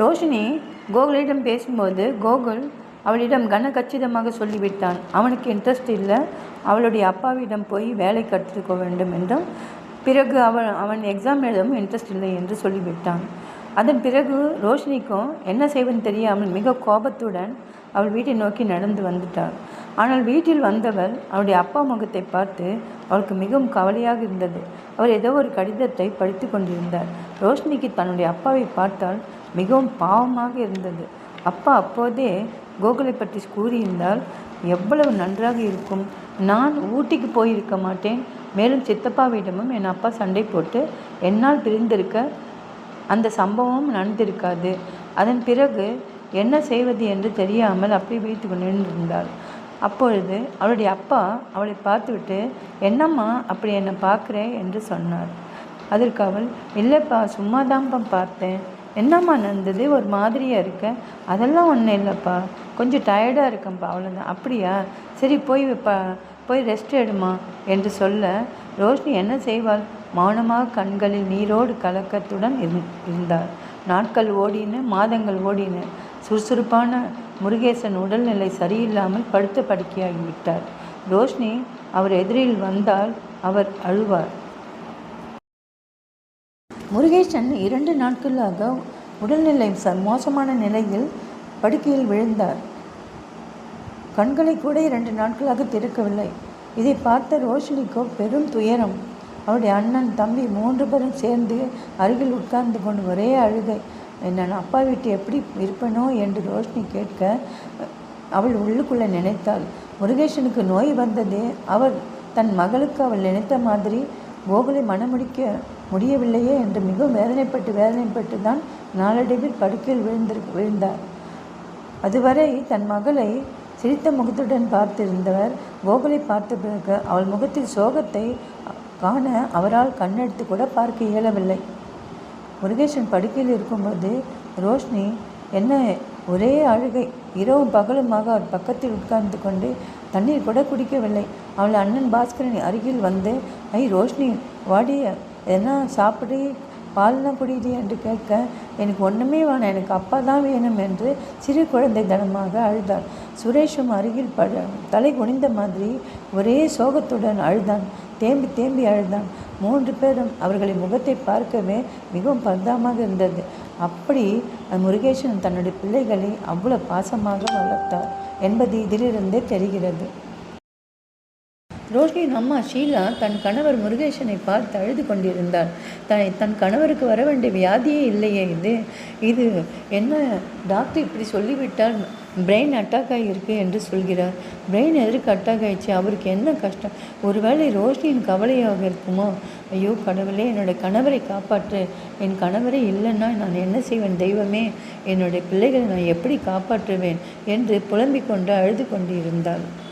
ரோஷினி கோகுலிடம் பேசும்போது கோகுல் அவளிடம் கன கச்சிதமாக சொல்லிவிட்டான். அவனுக்கு இன்ட்ரெஸ்ட் இல்லை. அவளுடைய அப்பாவிடம் போய் வேலை கற்றுக்க வேண்டும் என்றும் பிறகு அவன் அவன் எக்ஸாம் எழுதவும் இன்ட்ரெஸ்ட் இல்லை என்று சொல்லிவிட்டான். அதன் பிறகு ரோஷினிக்கும் என்ன செய்வதுன்னு தெரியாமல் மிக கோபத்துடன் அவள் வீட்டை நோக்கி நடந்து வந்துட்டாள். ஆனால் வீட்டில் வந்தவள் அவளுடைய அப்பா முகத்தை பார்த்து அவளுக்கு மிகவும் கவலையாக இருந்தது. அவர் ஏதோ ஒரு கடிதத்தை படித்து கொண்டிருந்தார் ரோஷினிக்கு தன்னுடைய அப்பாவை பார்த்தால் மிகவும் பாவமாக இருந்தது. அப்பா அப்போதே கோகுலை பற்றி கூறியிருந்தால் எவ்வளவு நன்றாக இருக்கும். நான் ஊட்டிக்கு போயிருக்க மாட்டேன். மேலும் சித்தப்பாவிடமும் என் அப்பா சண்டை போட்டு என்னால் பிரிந்திருக்க அந்த சம்பவம் நடந்திருக்காது. அதன் பிறகு என்ன செய்வது என்று தெரியாமல் அப்படி வீழ்த்து கொண்டிருந்தாள். அப்பொழுது அவளுடைய அப்பா அவளை பார்த்துவிட்டு என்னம்மா அப்படி என்னை பார்க்குறேன் என்று சொன்னார். அதற்கு அவள் இல்லைப்பா சும்மாதான்ப்பா பார்த்தேன். என்னம்மா நடந்தது ஒரு மாதிரியாக இருக்க? அதெல்லாம் ஒன்றும் இல்லைப்பா. கொஞ்சம் டயர்டாக இருக்கேன்ப்பா அவ்வளோதான் அப்படியா? சரி போய் ப போய் ரெஸ்ட் எடுமா என்று சொல்ல ரோஷினி என்ன செய்வாள்? மௌனமாக கண்களில் நீரோடு கலக்கத்துடன் இரு இருந்தாள். நாட்கள் ஓடின மாதங்கள் ஓடின. சுறுசுறுப்பான முருகேசன் உடல்நிலை சரியில்லாமல் படுத்த படுக்கையாகிவிட்டார் ரோஷினி அவர் எதிரில் வந்தால் அவர் அழுவார். முருகேசன் இரண்டு நாட்களாக உடல்நிலை ச மோசமான நிலையில் படுக்கையில் விழுந்தார். கண்களை கூட இரண்டு நாட்களாக திறக்கவில்லை. இதை பார்த்த ரோஷினிக்கோ பெரும் துயரம். அவருடைய அண்ணன் தம்பி மூன்று பேரும் சேர்ந்து அருகில் உட்கார்ந்து கொண்டு ஒரே அழுகை. நான் அப்பா வீட்டு எப்படி இருப்பனோ? என்று ரோஷினி கேட்க அவள் உள்ளுக்குள்ளே நினைத்தாள். முருகேசனுக்கு நோய் வந்ததே. அவர் தன் மகளுக்கு அவள் நினைத்த மாதிரி கோகுலை மனமுடிக்க முடியவில்லையே என்று மிகவும் வேதனைப்பட்டு வேதனைப்பட்டு தான் நாளடைவில் படுக்கையில் விழுந்திரு விழுந்தார். அதுவரை தன் மகளை சிரித்த முகத்துடன் பார்த்திருந்தவர் கோகுலை பார்த்த பிறகு அவள் முகத்தில் சோகத்தை காண அவரால் கண்ணெடுத்து கூட பார்க்க இயலவில்லை. முருகேசன் படுக்கையில் இருக்கும்போது ரோஷினி என்ன ஒரே அழுகை. இரவும் பகலுமாக அவர் பக்கத்தில் உட்கார்ந்து கொண்டு தண்ணீர் கூட குடிக்கவில்லை. அவள் அண்ணன் பாஸ்கரன் அருகில் வந்து ஐ ரோஷினி வாடிய எதனால் சாப்பிடு பால்னா குடிடி என்று கேட்க எனக்கு ஒன்றுமே வேணாம். எனக்கு அப்பா தான் வேணும் என்று சிறு குழந்தை தனமாக அழுதாள். சுரேஷும் அருகில் பட தலை குனிந்த மாதிரி ஒரே சோகத்துடன் அழுதான். தேம்பி தேம்பி அழுதான். மூன்று பேரும் அவர்களின் முகத்தை பார்க்கவே மிகவும் பரிதாபமாக இருந்தது. அப்படி முருகேசன் தன்னுடைய பிள்ளைகளை அவ்வளோ பாசமாக வளர்த்தார் என்பது இதிலிருந்தே தெரிகிறது. ரோஷினியின் அம்மா ஷீலா தன் கணவர் முருகேஷனை பார்த்து அழுது கொண்டிருந்தார் த தன் கணவருக்கு வர வேண்டிய வியாதியே இல்லையே இது. இது என்ன? டாக்டர் இப்படி சொல்லிவிட்டால் பிரெயின் அட்டாக் ஆகியிருக்கு என்று சொல்கிறார். பிரெயின் எதற்கு அட்டாக் ஆயிடுச்சு அவருக்கு என்ன கஷ்டம்? ஒருவேளை ரோஷினியின் கவலையாக இருக்குமோ? ஐயோ கடவுளே என்னோட கணவரை காப்பாற்று. என் கணவரே இல்லைன்னா நான் என்ன செய்வேன் தெய்வமே? என்னுடைய பிள்ளைகளை நான் எப்படி காப்பாற்றுவேன்? என்று புலம்பிக் கொண்டு அழுது கொண்டிருந்தாள்.